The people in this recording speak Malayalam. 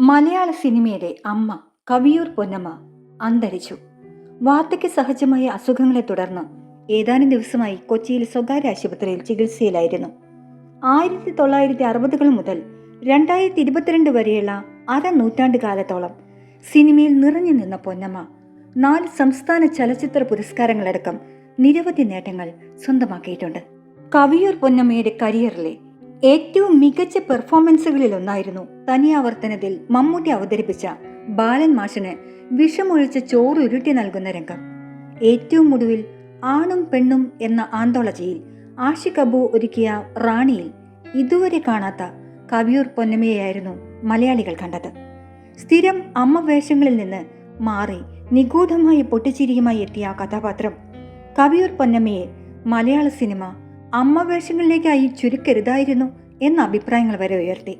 മലയാള സിനിമയുടെ അമ്മ കവിയൂർ പൊന്നമ്മ അന്തരിച്ചു. വാർദ്ധക്യ സഹജമായ അസുഖങ്ങളെ തുടർന്ന് ഏതാനും ദിവസമായി കൊച്ചിയിൽ സ്വകാര്യ ആശുപത്രിയിൽ ചികിത്സയിലായിരുന്നു. ആയിരത്തി തൊള്ളായിരത്തി അറുപതുകൾ മുതൽ രണ്ടായിരത്തി ഇരുപത്തിരണ്ട് വരെയുള്ള അര അരനൂറ്റാണ്ട് കാലത്തോളം സിനിമയിൽ നിറഞ്ഞു നിന്ന പൊന്നമ്മ നാല് സംസ്ഥാന ചലച്ചിത്ര പുരസ്കാരങ്ങളടക്കം നിരവധി നേട്ടങ്ങൾ സ്വന്തമാക്കിയിട്ടുണ്ട്. കവിയൂർ പൊന്നമ്മയുടെ കരിയറിലെ ഏറ്റവും മികച്ച പെർഫോമൻസുകളിൽ ഒന്നായിരുന്നു തനിയാവർത്തനത്തിൽ മമ്മൂട്ടി അവതരിപ്പിച്ച ബാലൻ മാഷന് വിഷമൊഴിച്ച് ചോറ് ഉരുട്ടി നൽകുന്ന രംഗം. ഏറ്റവും ഒടുവിൽ ആണും പെണ്ണും എന്ന ആന്തോളജിയിൽ ആഷിഖ് അബു ഒരുക്കിയ റാണിയിൽ ഇതുവരെ കാണാത്ത കവിയൂർ പൊന്നമ്മയായിരുന്നു മലയാളികൾ കണ്ടത്. സ്ഥിരം അമ്മ വേഷങ്ങളിൽ നിന്ന് മാറി നിഗൂഢമായ പൊട്ടിച്ചിരിയുമായി എത്തിയ കഥാപാത്രം കവിയൂർ പൊന്നമ്മയെ മലയാള സിനിമ അമ്മ വേഷങ്ങളിലേക്കായി ചുരുക്കരുതായിരുന്നു എന്ന അഭിപ്രായങ്ങൾ വരെ ഉയർത്തി.